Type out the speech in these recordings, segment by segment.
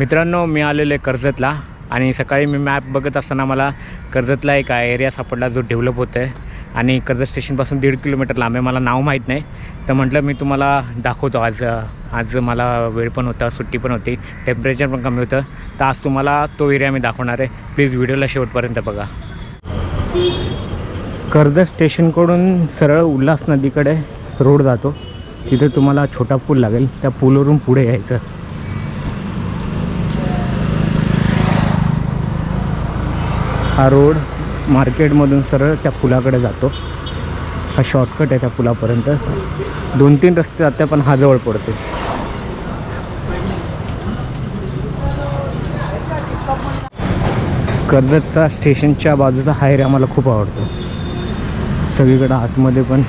मित्रांनो मी आलेलो आहे कर्जतला आणि सकाळी मी मॅप बघत असताना मला कर्जतला एक एरिया सापडला जो डेव्हलप होत आहे आणि कर्जत स्टेशनपासून दीड किलोमीटर लांब आहे. मला नाव माहीत नाही. तर म्हटलं मी तुम्हाला दाखवतो. आज आज मला वेळ पण होता सुट्टी पण होती. टेम्परेचर पण कमी होतं. तर आज तुम्हाला तो एरिया मी दाखवणार आहे. प्लीज व्हिडिओला शेवटपर्यंत बघा. कर्जत स्टेशनकडून सरळ उल्हास नदीकडे रोड जातो. तिथे तुम्हाला छोटा पूल लागेल. त्या पूलवरून पुढे यायचं. हा रोड मार्केटमधून सरळ त्या पुलाकडे जातो. हा शॉर्टकट आहे त्या पुलापर्यंत. दोन तीन रस्ते जाते पण हा जवळ पडतो कर्जतचा स्टेशनच्या बाजूचा हा एरिया मला खूप आवडतो. सगळीकडं आतमध्ये पण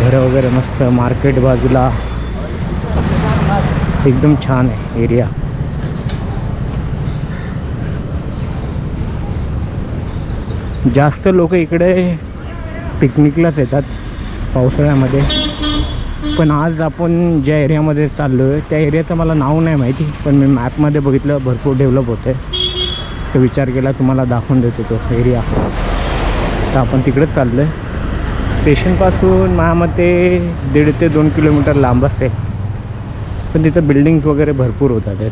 घरं वगैरे मस्त मार्केट बाजूला. एकदम छान आहे एरिया जास्त लोक इकडे पिकनिकलाच येतात पावसाळ्यामध्ये. पण आज आपण ज्या एरियामध्ये चाललो आहे त्या एरियाचं मला नाव नाही माहिती पण मी मॅपमध्ये बघितलं भरपूर डेव्हलप होतं आहे तर विचार केला तुम्हाला दाखवून देतो तो एरिया. तर आपण तिकडेच चाललो आहे स्टेशनपासून माझ्या दीड ते दोन किलोमीटर लांब असते पण तिथं बिल्डिंग्स वगैरे भरपूर होतात आहेत.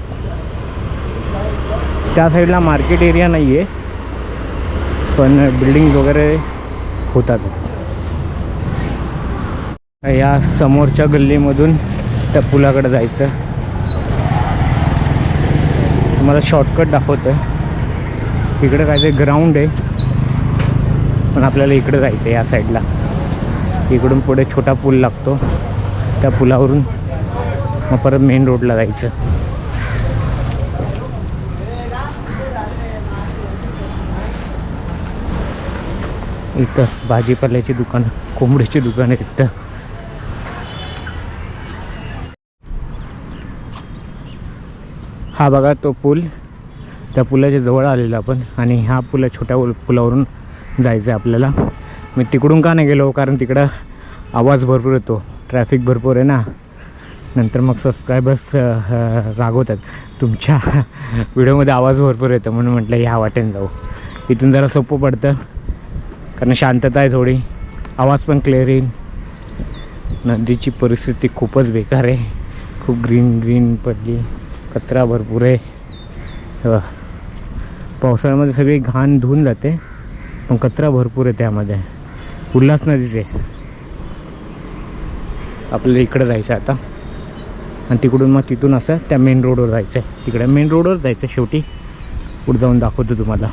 त्या साईडला मार्केट एरिया नाही आहे पण बिल्डिंग्स वगैरे होतात. या समोरच्या गल्लीमधून त्या पुलाकडे जायचं. तुम्हाला शॉर्टकट दाखवतं इकडं काय ते ग्राउंड आहे. पण आपल्याला इकडं जायचं आहे या साईडला इकडून पुढे छोटा पूल लागतो. त्या पुलावरून मग परत मेन रोडला जायचं. इथं भाजीपाल्याची दुकान कोंबडीची दुकान आहे इथं. हा बघा तो पूल. त्या पुलाच्या जवळ आलेला आपण आणि ह्या पुला छोट्या पुलावरून जायचं आहे आपल्याला. मी तिकडून का नाही गेलो? कारण तिकडं आवाज भरपूर येतो. ट्रॅफिक भरपूर आहे ना. नंतर मग सबस्क्रायबर्स रागवतात. तुमच्या व्हिडिओमध्ये आवाज भरपूर येतो म्हणून म्हटलं ह्या वाटेने जाऊ. इथून जरा सोपं पडतं. कारण शांतता आहे थोडी. आवाज पण क्लिअर येईल. नदीची परिस्थिती खूपच बेकार आहे. खूप ग्रीन ग्रीन पडली. कचरा भरपूर आहे. पावसाळ्यामध्ये सगळी घाण धुवून जाते. पण कचरा भरपूर आहे त्यामध्ये. उल्हास नदीचे आपल्याला इकडं जायचं आता. आणि तिकडून मग तिथून असं त्या मेन रोडवर जायचं आहे तिकडे मेन रोडवर जायचं आहे शेवटी. पुढे जाऊन दाखवतो तुम्हाला.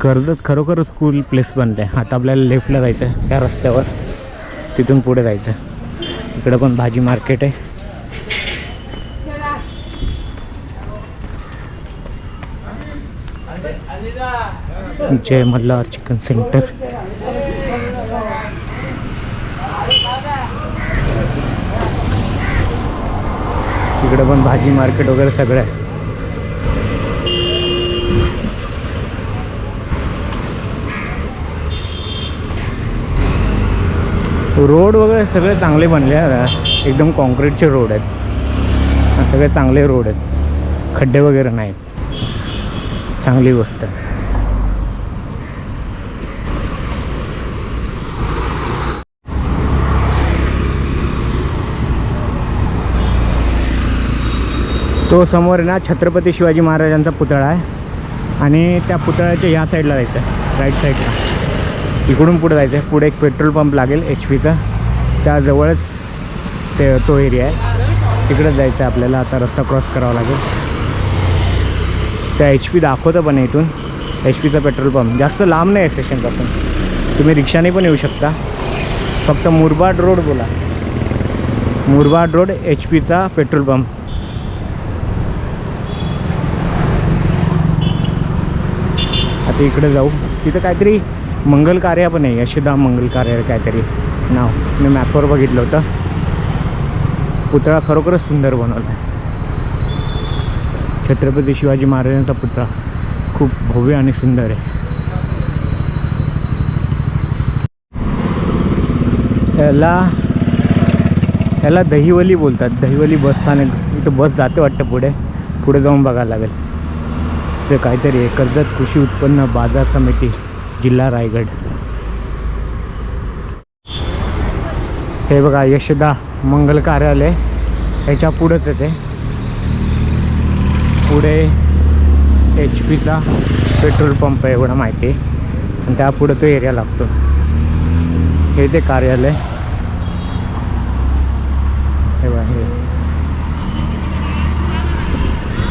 कर्जत खरोखर स्कूल प्लेस बनते आहे आता आपल्याला लेफ्टला जायचं आहे त्या रस्त्यावर. तिथून पुढे जायचं इकडं पण भाजी मार्केट आहे. जय मल्हार चिकन सेंटर इकडं पण भाजी मार्केट वगैरे सगळं आहे. रोड वगैरे सगळे चांगले बनले आहे एकदम कॉन्क्रीटचे रोड आहेत. सगळे चांगले रोड आहेत. खड्डे वगैरे नाहीत. चांगली गोष्ट आहे. तो समोर आहे ना छत्रपती शिवाजी महाराजांचा पुतळा आहे. आणि त्या पुतळ्याच्या ह्या साईडला जायचं आहे. राईट साईडला इकडून पुढे जायचं आहे. पुढे एक पेट्रोल पंप लागेल एच पीचा त्याजवळच ते तो एरिया आहे. तिकडेच जायचं आहे आपल्याला. आता रस्ता क्रॉस करावा लागेल. त्या एच पी दाखवतं पण इथून. एच पीचा पेट्रोल पंप. जास्त लांब नाही आहे स्टेशनपासून तुम्ही रिक्षाने पण येऊ शकता. फक्त मुरबाड रोड बोला. मुरबाड रोड एच पीचा पेट्रोल पंप. आता इकडे जाऊ. तिथं काहीतरी मंगल कार्या पण आहे यशोदा मंगल कार्य काहीतरी नाव. मी मॅपवर बघितलं होतं. पुतळा खरोखरच सुंदर बनवला आहे. छत्रपती शिवाजी महाराजांचा पुतळा खूप भव्य आणि सुंदर आहे. याला याला दहीवली बोलतात. दहीवली बस स्थानक इथं बस जाते वाटतं पुढे. पुढे जाऊन बघायला लागेल. ते काहीतरी आहे कर्जत कृषी उत्पन्न बाजार समिती. जिल्हा रायगड. हे बघा यशदा मंगल कार्यालय ह्याच्या पुढंच आहे ते. पुढे एच पीचा पेट्रोल पंप आहे एवढं माहिती. आहे आणि त्या पुढं तो एरिया लागतो. हे ते कार्यालय. हे बघा हे.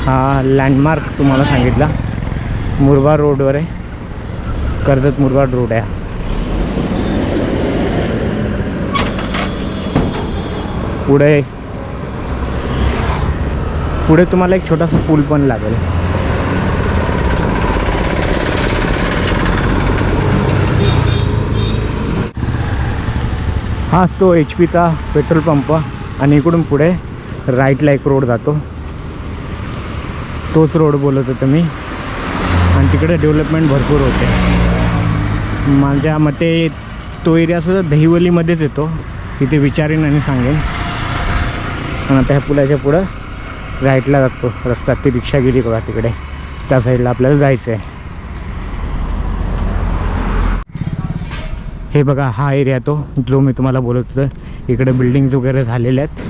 हा लँडमार्क तुम्हाला सांगितला. मुरबा रोडवर आहे. कर्जत मुरगाड रोड आहे. पुढे पुढे तुम्हाला एक छोटासा पूल पण लागेल. हाच तो एच पीचा पेट्रोल पंप आणि इकडून पुढे राईटला एक रोड जातो. तोच रोड बोलत होतो मी. आणि तिकडे डेव्हलपमेंट भरपूर होते. माझ्या मते तो एरिया सुद्धा दहिवलीमध्येच येतो. तिथे विचारेन आणि सांगेन. आणि आता ह्या पुलाच्या पुढं राईटला जातो. रस्ता ती रिक्षा गेली बघा तिकडे. त्या साईडला आपल्याला जायचं आहे हे बघा हा एरिया तो जो मी तुम्हाला बोलत होतो. इकडे बिल्डिंग्स वगैरे झालेल्या आहेत.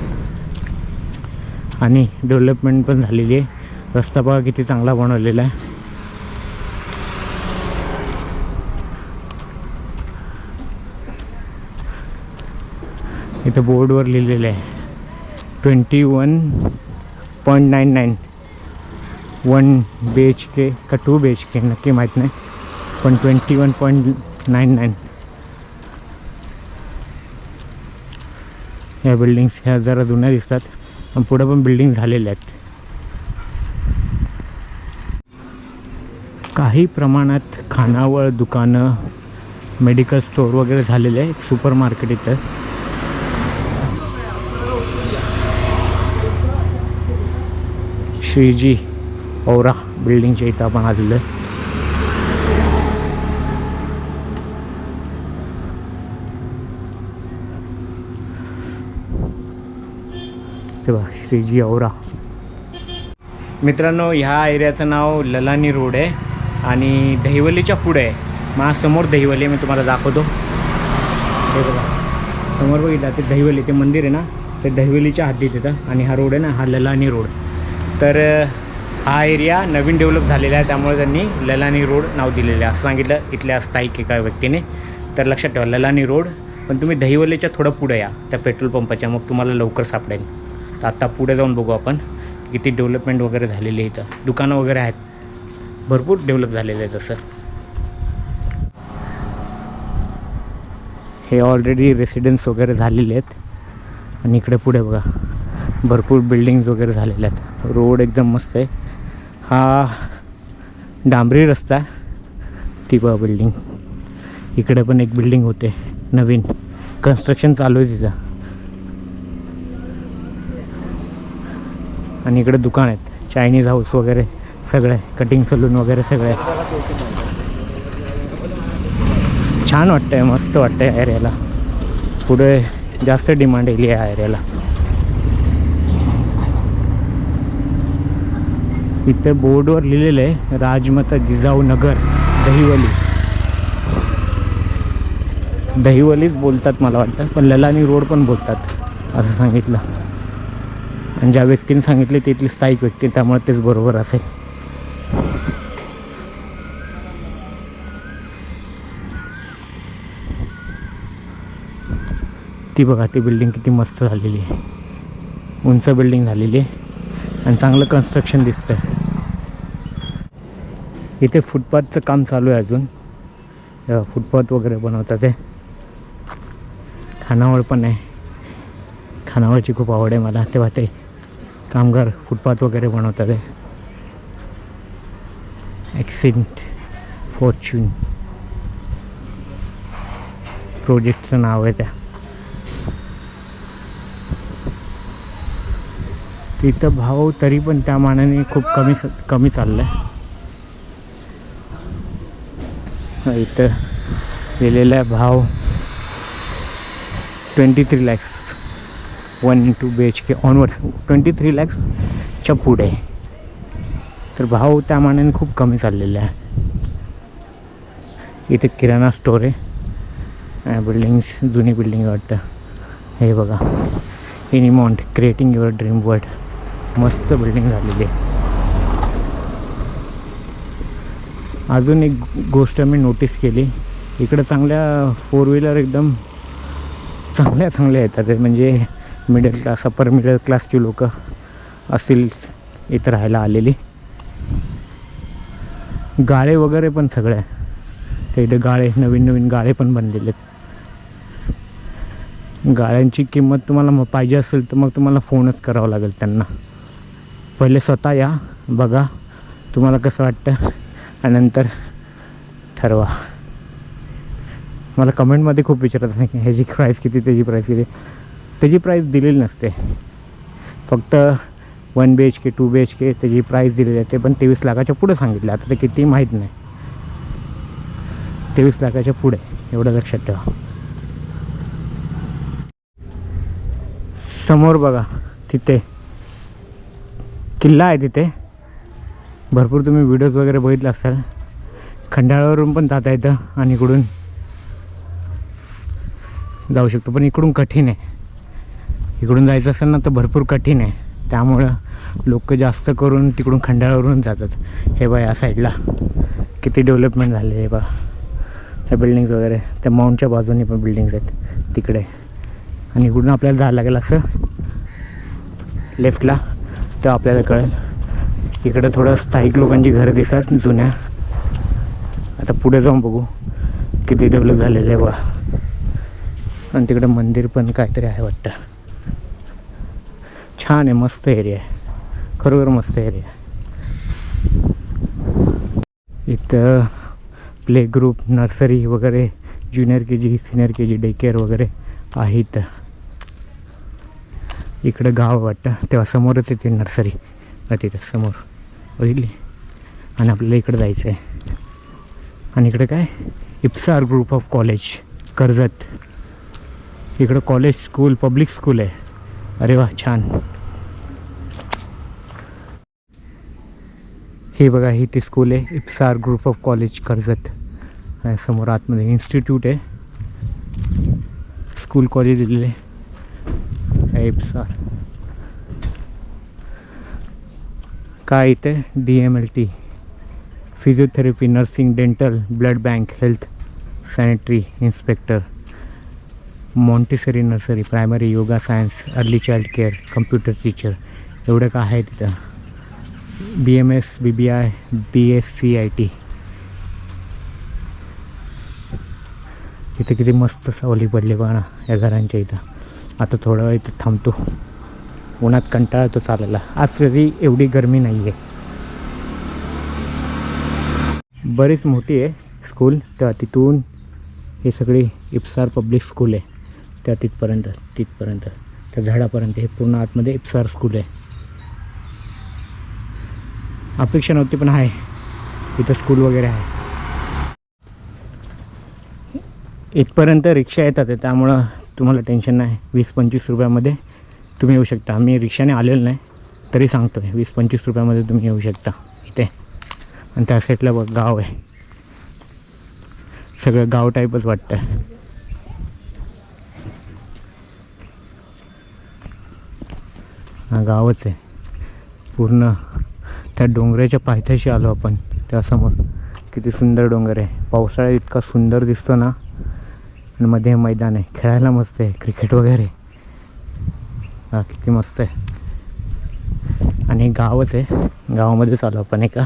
आणि डेव्हलपमेंट पण झालेली आहे. रस्ता बघा किती चांगला बनवलेला आहे. इथं बोर्डवर लिहिलेलं आहे. Twenty one point nine nine. One B H K का टू बी एच के नक्की माहीत नाही पण twenty one point nine nine. या बिल्डिंग्स ह्या जरा जुन्या दिसतात पण पुढं पण बिल्डिंग झालेल्या आहेत. काही प्रमाणात खानावळ दुकानं मेडिकल स्टोअर वगैरे झालेले आहे सुपर मार्केट इथं. श्रीजी औरा बिल्डिंगच्या इथं आपण आलेलो आहे तेव्हा श्रीजी औरा मित्रांनो ह्या एरियाचं नाव ललानी रोड आहे आणि दहिवलीच्या पुढे आहे. माझ्यासमोर दहिवली आहे मी तुम्हाला दाखवतो. हे बघा समोर बघितला ते दहिवली ते मंदिर आहे ना? ते दहिवलीच्या हद्दीत येतं आणि हा रोड आहे ना हा ललानी रोड. तर हा एरिया नवीन डेव्हलप झालेला आहे त्यामुळे त्यांनी ललानी रोड नाव दिलेलं आहे. असं सांगितलं इथल्या स्थायिक एका व्यक्तीने. तर लक्षात ठेवा ललानी रोड. पण तुम्ही दहीवलेच्या थोडं पुढे या त्या पेट्रोल पंपाच्या. मग तुम्हाला लवकर सापडेल. तर आत्ता पुढे जाऊन बघू आपण किती डेव्हलपमेंट वगैरे झालेली आहे इथं. दुकानं वगैरे आहेत. भरपूर डेव्हलप झालेलं आहे तसं. हे ऑलरेडी रेसिडेन्स वगैरे झालेले आहेत. आणि इकडे पुढे बघा. भरपूर बिल्डिंग्स वगैरे झालेल्या आहेत. रोड एकदम मस्त आहे. हा डांबरी रस्ता आहे. ती बा बिल्डिंग इकडे पण एक बिल्डिंग होते. नवीन. कन्स्ट्रक्शन चालू आहे तिचं. आणि इकडे दुकान आहेत. चायनीज हाऊस वगैरे सगळे. कटिंग सलून वगैरे सगळे. छान वाटतंय. मस्त वाटतंय एरियाला पुढे जास्त डिमांड येईल या एरियाला इथे बोर्डवर लिहिलेलं आहे राजमाता जिजाऊ नगर दहिवली. दहिवलीच बोलतात मला वाटतं पण ललानी रोड पण बोलतात असं सांगितलं. आणि ज्या व्यक्तीने सांगितले तिथली स्थायिक व्यक्ती त्यामुळे तेच बरोबर असेल. ती बघा ती बिल्डिंग किती मस्त झालेली आहे. उंच बिल्डिंग झालेली आहे. आणि चांगलं कन्स्ट्रक्शन दिसतंय. इथे फुटपाथचं काम चालू आहे अजून. फुटपाथ वगैरे बनवतात ते. खानावळ पण आहे. खानावळची खूप आवड आहे मला. तेव्हा ते कामगार फुटपाथ वगैरे बनवतात आहे ॲक्सिडेंट फॉर्च्यून प्रोजेक्टचं नाव आहे त्या. तिथं भाव तरी पण त्या मानाने खूप कमी कमी चाललं आहे इथं दिलेला आहे भाव twenty three lakhs one two B H K onwards twenty three लॅक्सच्या पुढे. तर भाव त्या मानाने खूप कमी चाललेला आहे. इथे किराणा स्टोर आहे. बिल्डिंग्स जुनी बिल्डिंग वाटतं. हे बघा. Inimont creating your dream world मस्त बिल्डिंग झालेली आहे. अजून एक गोष्ट मी नोटीस केली. इकडं चांगल्या फोर व्हीलर एकदम चांगल्या चांगल्या येतात. म्हणजे मिडल क्लास अपर मिडल क्लासची लोक असतील इथं राहायला आलेली. गाळे वगैरे पण सगळे ते इथे गाळे नवीन नवीन गाळे पण बनलेले आहेत. गाळ्यांची किंमत तुम्हाला मग पाहिजे असेल तर मग तुम्हाला फोनच करावा लागेल त्यांना. पहिले स्वतः या. बघा तुम्हाला कसं वाटतं? आणि नंतर ठरवा. मला कमेंटमध्ये खूप विचारत नाही की ह्याची प्राईस किती त्याची प्राईस किती? त्याची प्राईस दिलेली नसते. फक्त one B H K two B H K त्याची प्राईस दिलेली आहे. ते पण तेवीस लाखाच्या पुढे सांगितलं. आता ते किती माहीत नाही. तेवीस लाखाच्या पुढे. एवढं लक्षात ठेवा. समोर बघा. तिथे किल्ला आहे तिथे. भरपूर तुम्ही व्हिडिओज वगैरे बघितले असाल खंडाळावरून पण जाता येतं आणि इकडून. जाऊ शकतो पण इकडून कठीण आहे. इकडून जायचं असेल ना तर भरपूर कठीण आहे. त्यामुळं लोक जास्त करून तिकडून खंडाळावरून जातात. हे बघा या साईडला किती डेव्हलपमेंट झाले हे बघा. ह्या बिल्डिंग्स वगैरे. त्या माउंटच्या बाजूने पण बिल्डिंग्स आहेत. तिकडे. आणि इकडून आपल्याला जायला लागेल असं. लेफ्टला तर आपल्याला कळेल. इकडं थोडं स्थायिक लोकांची घरं दिसतात जुन्या. आता पुढे जाऊन बघू किती डेव्हलप झालेलं आहे बघा आणि तिकडं मंदिर पण काहीतरी आहे वाटतं. छान आहे मस्त एरिया आहे. खरोखर मस्त एरिया आहे. इथं प्ले ग्रुप नर्सरी वगैरे junior K G senior K G day care वगैरे आहे इथं. इकडं गाव वाटतं. तेव्हा समोरच येते नर्सरी. का तिथं समोर बघितली आणि आपल्याला इकडं जायचं आहे आणि इकडं काय? इप्सार ग्रुप ऑफ कॉलेज कर्जत. इकडं कॉलेज स्कूल पब्लिक स्कूल आहे. अरे वा छान. हे बघा ही ती स्कूल आहे. इप्सार ग्रुप ऑफ कॉलेज कर्जत. समोर आतमध्ये इन्स्टिट्यूट आहे. स्कूल कॉलेज दिलेले आहे काय इथे? D M L T physiotherapy nursing dental blood bank health sanitary inspector Montessori nursery primary yoga science early child care computer teacher एवढं काय आहे तिथं? B M S B B I B S C I T इथे किती मस्त सावली पडली बघा या घरांच्या इथं. आता थोडा वेळ इथं थांबतो. उन्हात कंटाळा तो चालायला. आज तरी एवढी गरमी नाही आहे बरीच मोठी आहे स्कूल त्या तिथून हे सगळी इप्सार पब्लिक स्कूल आहे. त्या तिथपर्यंत तिथपर्यंत. त्या झाडापर्यंत. हे पूर्ण आतमध्ये इप्सार स्कूल आहे. अपेक्षा नव्हती पण आहे. इथं स्कूल वगैरे आहे. इथपर्यंत रिक्षा येतात त्यामुळं तुम्हाला टेन्शन नाही. वीस पंचवीस रुपयामध्ये तुम्ही येऊ शकता. मी रिक्षाने आलेलो नाही तरी सांगतो आहे वीस पंचवीस रुपयामध्ये तुम्ही येऊ शकता इथे. आणि त्या साईडला बघ गाव आहे. सगळं गाव टाईपच वाटतं हा गावच आहे. पूर्ण त्या डोंगराच्या पायथ्याशी आलो आपण त्यासमोर. किती सुंदर डोंगर आहे. पावसाळ्यात इतका सुंदर दिसतो ना. आणि मध्ये मैदान आहे. खेळायला मस्त आहे. क्रिकेट वगैरे. हा किती मस्त आहे. आणि गावच आहे. गावामध्येच आलो आपण एका.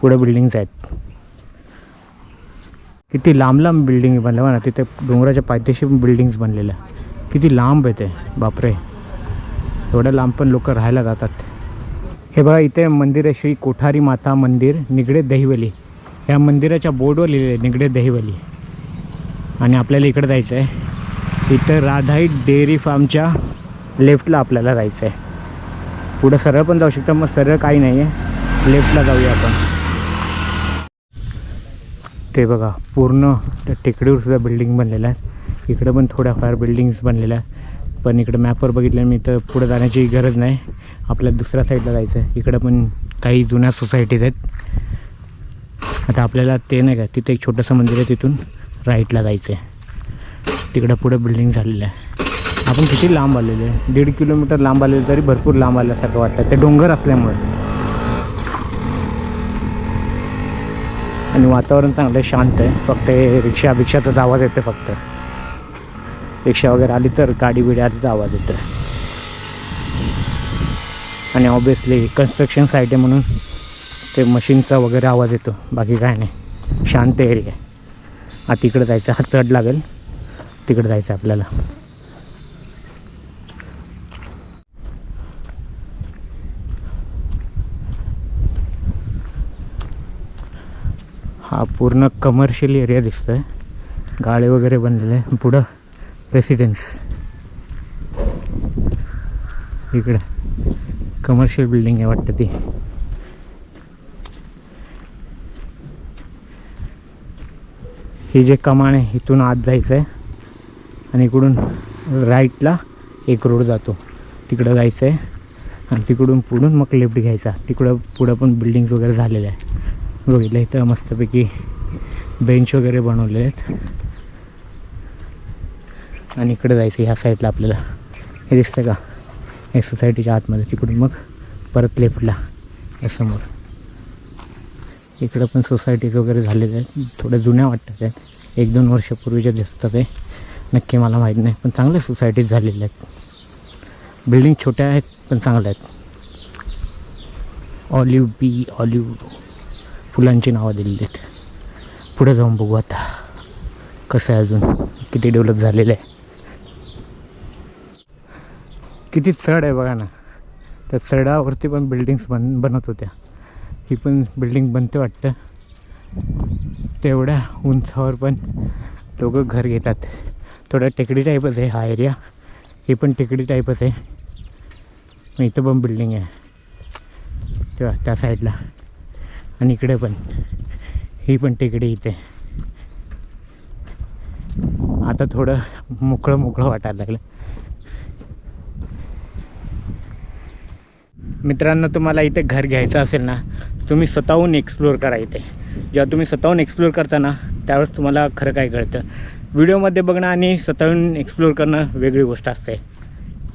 पुढे बिल्डिंग्स आहेत. किती लांब लांब बिल्डिंग बनल्या. ना तिथे डोंगराच्या पायथ्याशी बिल्डिंग्स बनलेल्या. किती लांब आहे ते. बापरे. एवढ्या लांब पण लोक राहायला जातात. हे बघा इथे मंदिर आहे. श्री कोठारी माता मंदिर निगडे दहिवली. या मंदिराच्या बोर्डवर लिहिले निगडे दहिवली. आणि आपल्याला इकडं जायचं आहे इथं राधाई डेअरी फार्मच्या लेफ्टला आपल्याला जायचं आहे पुढं सरळ पण जाऊ शकता मग सरळ काही नाही आहे लेफ्टला जाऊया आपण. ते बघा पूर्ण त्या टेकडीवर सुद्धा बिल्डिंग बनलेल्या आहेत. इकडं पण थोड्याफार बिल्डिंग्स बनलेल्या आहेत. पण इकडं मॅपवर बघितलं मी तर पुढं जाण्याची गरज नाही. आपल्याला दुसऱ्या साईडला जायचं आहे इकडं पण काही जुन्या सोसायटीज आहेत. आता आपल्याला ते नाही का तिथे एक छोटंसं मंदिर आहे तिथून. राईटला जायचं आहे तिकडं पुढं बिल्डिंग झालेलं आहे. आपण किती लांब आलेलो आहे? दीड किलोमीटर लांब आलेलो तरी भरपूर लांब आल्यासारखं वाटतं ते डोंगर असल्यामुळे. आणि वातावरण चांगलं शांत आहे. फक्त हे रिक्षा बिक्षाचाच आवाज येतो फक्त. रिक्षा वगैरे आली तर गाडी बिडी आलीच आवाज येतो आणि ऑब्विसली कन्स्ट्रक्शन साईट आहे म्हणून ते मशीनचा वगैरे आवाज येतो. बाकी काय नाही. शांत एरिया आहे. आता तिकडं जायचं. हा चढ लागेल. तिकडं जायचं आपल्याला. हा पूर्ण कमर्शियल एरिया दिसतोय. गाळे वगैरे बनलेले आहे. पुढं रेसिडेन्स इकडं कमर्शियल बिल्डिंग आहे वाटतं ती. हे जे कमान आहे इथून आत जायचं आहे आणि इकडून राईटला एक रोड जातो. तिकडं जायचं आहे आणि तिकडून पुढून मग लेफ्ट घ्यायचा. तिकडं पुढं पण बिल्डिंग्स वगैरे झालेल्या आहे बघितलं इथं मस्तपैकी बेंच वगैरे बनवले आहेत. आणि इकडे जायचं ह्या साईडला आपल्याला. हे दिसतं का? या सोसायटीच्या आतमध्ये. तिकडून मग परत लेफ्टला या समोर. इकडं पण सोसायटीज वगैरे झालेल्या आहेत. थोड्या जुन्या वाटतात आहेत. एक दोन वर्षापूर्वीच्या दिसतात ते नक्की मला माहीत नाही पण चांगल्या सोसायटीज झालेल्या आहेत. बिल्डिंग छोट्या आहेत पण चांगल्या आहेत. ऑलिव्ह बी ऑलिव्ह फुलांची नावं दिलेली आहेत. पुढे जाऊन बघू आता कसं आहे अजून. किती डेव्हलप झालेलं आहे. किती चढ आहे बघा ना. त्या चढावरती पण बिल्डिंग्स बन बनत होत्या. ही पण बिल्डिंग बनते वाटतं. तेवढ्या उंचावर पण लोक घर घेतात. थोडा टेकडी टाईपच आहे हा एरिया ही पण टेकडी टाईपच आहे. मग इथं पण बिल्डिंग आहे. तेव्हा त्या साईडला आणि इकडे पण. ही पण टेकडी इथे. आता थोडं मोकळं मोकळं वाटायला लागलं. मित्रांनो तुम्हाला इथे घर घ्यायचं असेल ना तुम्ही स्वतःहून एक्सप्लोअर करा इथे. जेव्हा तुम्ही स्वतःहून एक्सप्लोअर करता ना त्यावेळेस तुम्हाला खरं काय कळतं. व्हिडिओमध्ये बघणं आणि स्वतःहून एक्सप्लोअर करणं वेगळी गोष्ट असते.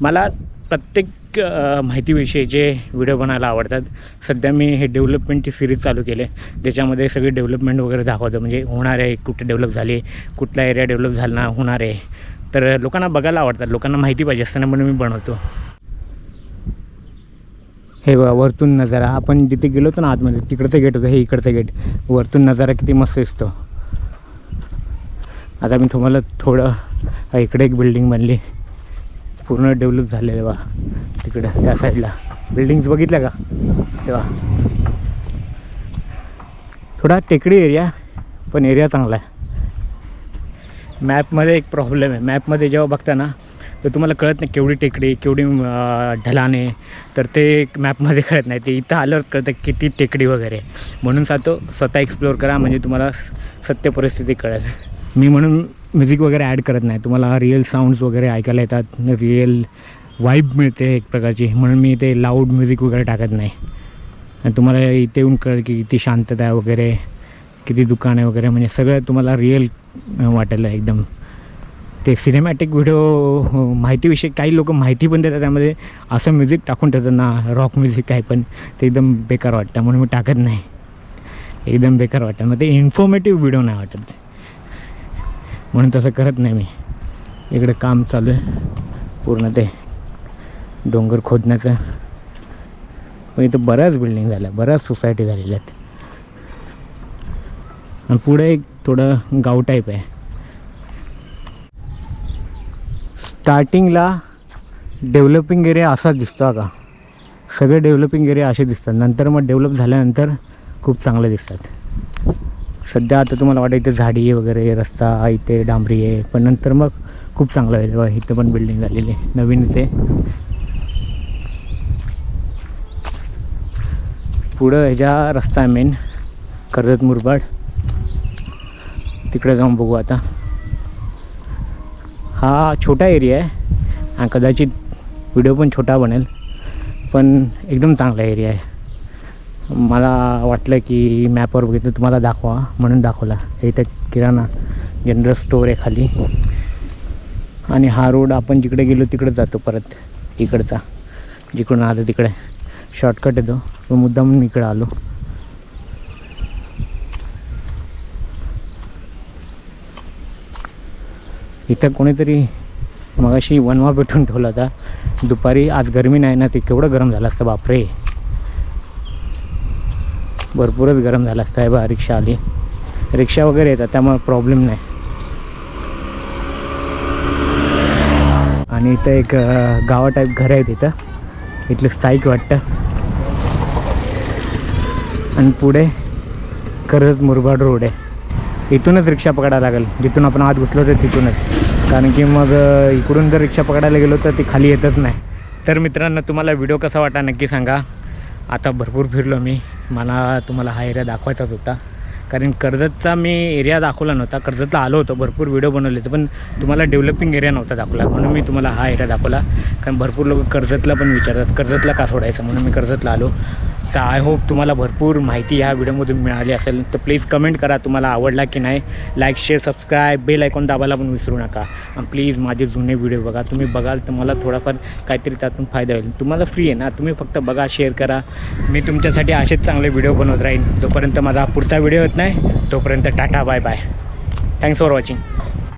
मला प्रत्येक माहितीविषयी माहितीविषयीचे व्हिडिओ बनायला आवडतात सध्या मी हे डेव्हलपमेंटची सिरीज चालू केली आहे. ज्याच्यामध्ये सगळी डेव्हलपमेंट वगैरे दाखवतं. म्हणजे होणार आहे कुठे डेव्हलप झाली कुठला एरिया डेव्हलप झाला होणार आहे. तर लोकांना बघायला आवडतात. लोकांना माहिती पाहिजे असताना म्हणून मी बनवतो. हे बघा वरतून नजारा. आपण जिथे गेलो होतो ना आतमध्ये तिकडचं गेट होतं हे इकडचं गेट वरतून नजारा किती मस्त दिसतो. आता मी तुम्हाला थोडं इकडे एक बिल्डिंग बनली. पूर्ण डेव्हलप झालेलं बा तिकडं त्या साईडला बिल्डिंग्स बघितल्या का? तेव्हा. थोडा टेकडी एरिया पण एरिया चांगला आहे. मॅपमध्ये एक प्रॉब्लेम आहे. मॅपमध्ये जेव्हा बघता ना तर तुम्हाला कळत नाही केवढी टेकडी केवढी ढलाने तर ते मॅपमध्ये कळत नाही. ते इथं आल्यावरच कळतं किती टेकडी वगैरे म्हणून सातो स्वतः एक्सप्लोअर करा म्हणजे तुम्हाला सत्य परिस्थिती कळेल. मी म्हणून म्युझिक वगैरे ॲड करत नाही. तुम्हाला रिअल साऊंड्स वगैरे ऐकायला येतात. रिअल वाईब मिळते एक प्रकारची. म्हणून मी इथे लाऊड म्युझिक वगैरे टाकत नाही. आणि तुम्हाला इथे येऊन कळेल की किती शांतता आहे वगैरे किती दुकान आहे वगैरे. म्हणजे सगळं तुम्हाला रिअल वाटायला एकदम. ते सिनेमॅटिक व्हिडिओ माहितीविषयी काही लोक माहिती पण देतात त्यामध्ये असं म्युझिक टाकून ठेवतात ना रॉक म्युझिक काय पण ते एकदम बेकार वाटतं म्हणून मी टाकत नाही. एकदम बेकार वाटतं मग ते इन्फॉर्मेटिव्ह व्हिडिओ नाही वाटत. म्हणून तसं करत नाही मी. इकडं काम चालू आहे पूर्ण ते डोंगर खोदण्याचं. पण इथं बऱ्याच बिल्डिंग झाल्या बऱ्याच सोसायटी झालेल्या आहेत. आणि पुढे एक थोडं गाव टाईप आहे. स्टार्टिंगला डेव्हलपिंग एरिया असाच दिसतो हा का सगळे डेव्हलपिंग एरिया असे दिसतात. नंतर मग डेव्हलप झाल्यानंतर खूप चांगले दिसतात. सध्या आता तुम्हाला वाटतं इथे झाडी वगैरे रस्ता इथे डांबरी आहे. पण नंतर मग खूप चांगलं आहे. इथं पण बिल्डिंग झालेली आहे. नवीन इथे. पुढं ह्याच्या रस्ता आहे मेन कर्जत मुरबाड. तिकडे जाऊन बघू आता. हा छोटा एरिया आहे आणि कदाचित व्हिडिओ पण छोटा बनेल पण एकदम चांगला एरिया आहे. मला वाटलं की मॅपवर बघितलं तुम्हाला दाखवा म्हणून दाखवला. इथं किराणा जनरल स्टोअर आहे खाली. आणि हा रोड आपण जिकडे गेलो तिकडे जातो परत इकडचा. जिकडून आलो तिकडे. शॉर्टकट येतो. तो मुद्दाम म्हणून इकडे आलो. इथं कोणीतरी मगाशी वनवा पेटून ठेवला होता. दुपारी आज गरमी नाही ना ते केवढं गरम झालं असतं बापरे. भरपूरच गरम झालं असतं आहे बा रिक्षा आली. रिक्षा वगैरे येतात त्यामुळे प्रॉब्लेम नाही. आणि इथं एक गावा टाईप घर आहे तिथं. इथलं स्थायिक वाटतं. आणि पुढे कर्जत मुरबाड रोड आहे. इथूनच रिक्षा पकडायला लागेल. जिथून आपण आत घुसलो तर तिथूनच. कारण की मग इकडून जर रिक्षा पकडायला गेलो तर ती खाली येतच नाही. तर मित्रांनो तुम्हाला व्हिडिओ कसा वाटा नक्की सांगा. आता भरपूर फिरलो मी. मला तुम्हाला हा एरिया दाखवायचाच होता. कारण कर्जतचा मी एरिया दाखवला नव्हता. कर्जतला आलो होतो. भरपूर व्हिडिओ बनवले होते. पण तुम्हाला डेव्हलपिंग एरिया नव्हता दाखवला. म्हणून मी तुम्हाला हा एरिया दाखवला. कारण भरपूर लोक कर्जतला पण विचारतात. कर्जतला का सोडायचं? म्हणून मी कर्जतला आलो. तर आय होप तुम्हाला भरपूर माहिती ह्या व्हिडिओमधून मिळाली असेल तर प्लीज कमेंट करा तुम्हाला आवडला की नाही. Like share subscribe bell icon दाबायला पण विसरू नका. आणि प्लीज माझे जुने व्हिडिओ बघा. तुम्ही बघाल तर मला थोडाफार काहीतरी त्यातून फायदा होईल. तुम्हाला फ्री आहे ना? तुम्ही फक्त बघा शेअर करा. मी तुमच्यासाठी असेच चांगले व्हिडिओ बनवत राहीन. जोपर्यंत माझा पुढचा व्हिडिओ येत नाही तोपर्यंत tata bye bye thanks for watching